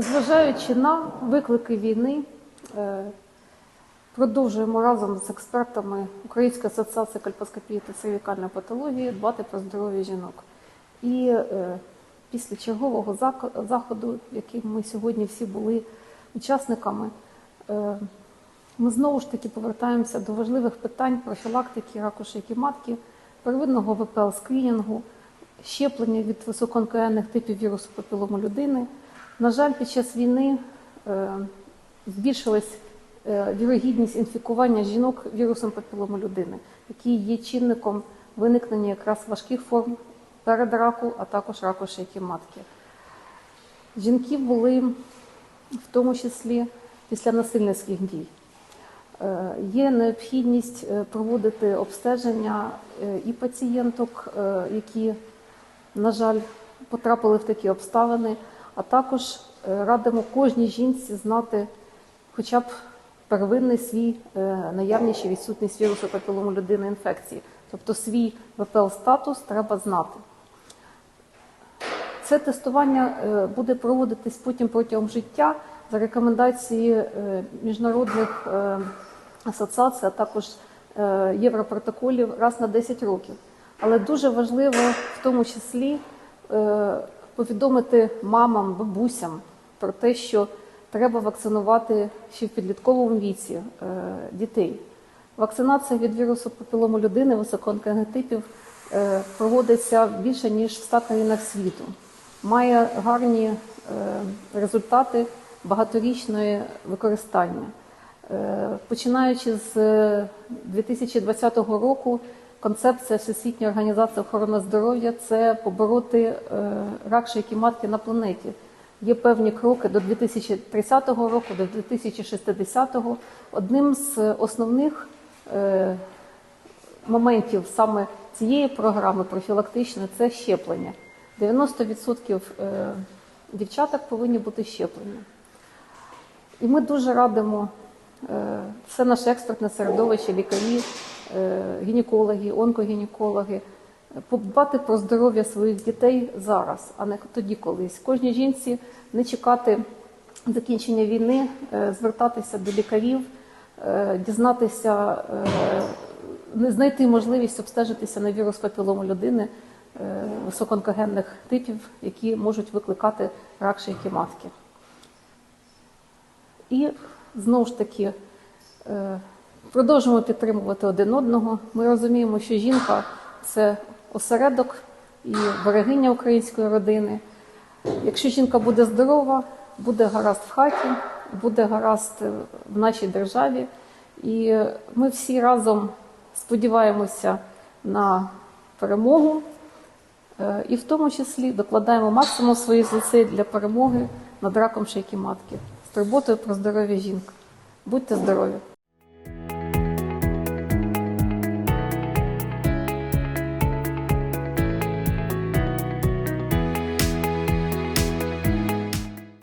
Незважаючи на виклики війни, е, продовжуємо разом з експертами Української асоціації кальпоскопії та cervicальної патології дбати про здоров'я жінок. І е, після чергового заходу, яким ми сьогодні всі були учасниками, е, ми знову ж таки повертаємося до важливих питань профілактики раку шийки матки, первинного ВПЛ скрінінгу, щеплення від високоонкогенних типів вірусу папілому людини. На жаль, під час війни е, збільшилась е, вірогідність інфікування жінок вірусом папілому людини, який є чинником виникнення якраз важких форм передраку, а також раку шийки матки. Жінки були в тому числі після насильницьких дій. Е, Є необхідність проводити обстеження і пацієнток, які, на жаль, потрапили в такі обставини, також е, радимо кожній жінці знати хоча б первинний свій е, наявність чи відсутність вірусу папілому людини інфекції. Тобто свій ВПЛ-статус треба знати. Це тестування е, буде проводитись потім протягом життя за рекомендації міжнародних асоціацій, а також європротоколів раз на 10 років. Але дуже важливо в тому числі повідомити мамам, бабусям про те, що треба вакцинувати ще в підлітковому віці е, дітей. Вакцинація від вірусу папілому людини високоонкогенних типів е, проводиться більше ніж в 100 країнах світу. Має гарні е, результати багаторічної використання. Е, Починаючи з е, 2020 року, концепція Всесвітньої організації охорони здоров'я це побороти е, рак шийки матки на планеті. Є певні кроки до 2030 року, до 2060. Одним з основних е, моментів саме цієї програми профілактичної це щеплення. 90% е, дівчаток повинні бути щеплені. І ми дуже радимо все наше експертне середовище, лікарі, е, гінекологи, онкогінекологи, е, подбати про здоров'я своїх дітей зараз, а не тоді колись. Кожній жінці не чекати закінчення війни, е, звертатися до лікарів, е, дізнатися, е, знайти можливість обстежитися на вірус папілому людини е, високоонкогенних типів, які можуть викликати рак шийки матки. І знову ж таки продовжуємо підтримувати один одного. Ми розуміємо, що жінка це осередок і берегиня української родини. Якщо жінка буде здорова, буде гаразд в хаті, буде гаразд е, в нашій державі. І ми всі разом сподіваємося на перемогу. Е, І в тому числі докладаємо максимум своїх зусиль для перемоги над раком шийки матки з турботою про здоров'я жінки. Будьте здорові!